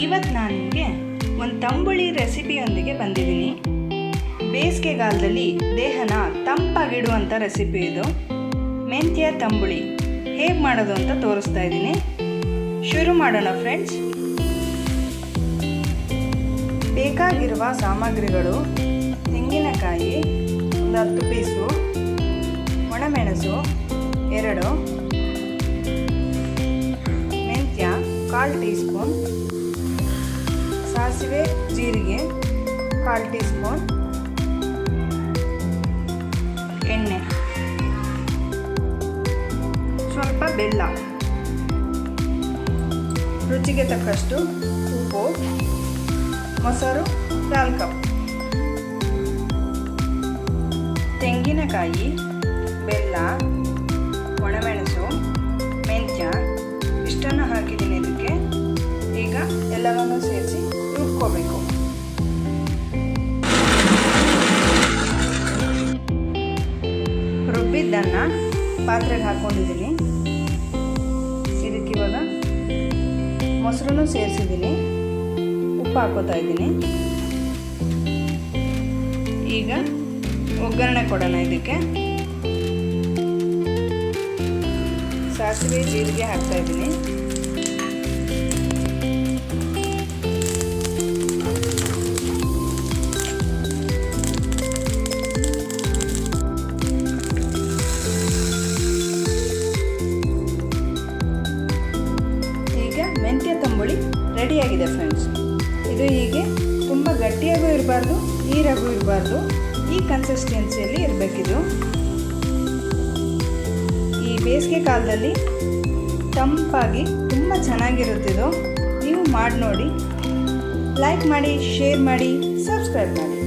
ಇವತ್ತು ನಾನು ನಿಮಗೆ ಒಂದು ತಂಬುಳಿ ರೆಸಿಪಿಯೊಂದಿಗೆ ಬಂದಿದ್ದೀನಿ. ಬೇಸಿಗೆಗಾಲದಲ್ಲಿ ದೇಹನ ತಂಪಾಗಿಡುವಂಥ ರೆಸಿಪಿ ಇದು. ಮೆಂತ್ಯ, ತಂಬುಳಿ ಹೇಗೆ ಮಾಡೋದು ಅಂತ ತೋರಿಸ್ತಾ ಇದ್ದೀನಿ. ಶುರು ಮಾಡೋಣ ಫ್ರೆಂಡ್ಸ್ ಬೇಕಾಗಿರುವ ಸಾಮಗ್ರಿಗಳು ತೆಂಗಿನಕಾಯಿ ಒಂದು ಹತ್ತು ಪೀಸು, ಒಣಮೆಣಸು ಎರಡು, ಮೆಂತ್ಯ ಕಾಲು ಟೀ ಸ್ಪೂನ್ ಸಾಸಿವೆ ಜೀರಿಗೆ ಕಾಲು ಟೀ ಸ್ಪೂನ್ ಎಣ್ಣೆ. ಸ್ವಲ್ಪ ಬೆಲ್ಲ. ರುಚಿಗೆ ತಕ್ಕಷ್ಟು ಉಪ್ಪು, ಮೊಸರು ಕಾಲು ಕಪ್. ತೆಂಗಿನಕಾಯಿ, ಬೆಲ್ಲ, ಒಣಮೆಣಸು, ಮೆಂತ್ಯ, ಇಷ್ಟನ್ನು ಹಾಕಿದ್ದೀನಿ ಇದಕ್ಕೆ. ಈಗ ಎಲ್ಲವನ್ನು ಸೇರಿಸಿ ರುಬ್ಕೋಬೇಕು ರುಬ್ಬಿದ್ದನ್ನು ಪಾತ್ರೆಗೆ ಹಾಕ್ಕೊಂಡಿದ್ದೀನಿ ಇದಕ್ಕೆ ಇವಾಗ ಮೊಸರನ್ನು ಸೇರಿಸಿದ್ದೀನಿ. ಉಪ್ಪು ಹಾಕೋತಾ ಇದ್ದೀನಿ. ಈಗ ಒಗ್ಗರಣೆ ಕೊಡೋಣ ಇದಕ್ಕೆ. ಸಾಸಿವೆ, ಜೀರಿಗೆ ಹಾಕ್ತಾ ಇದ್ದೀನಿ. ರೆಡಿಯಾಗಿದೆ ಫ್ರೆಂಡ್ಸ್ ಇದು ಹೀಗೆ ತುಂಬ ಗಟ್ಟಿಯಾಗೂ ಇರಬಾರ್ದು, ನೀರಾಗೂ ಇರಬಾರ್ದು. ಈ ಕನ್ಸಿಸ್ಟೆನ್ಸಿಯಲ್ಲಿ ಇರಬೇಕಿದು. ಈ ಬೇಸಿಗೆ ಕಾಲದಲ್ಲಿ ತಂಪಾಗಿ ತುಂಬ ಚೆನ್ನಾಗಿರುತ್ತಿದು. ನೀವು ಮಾಡಿ ನೋಡಿ ಲೈಕ್ ಮಾಡಿ ಶೇರ್ ಮಾಡಿ ಸಬ್ಸ್ಕ್ರೈಬ್ ಮಾಡಿ.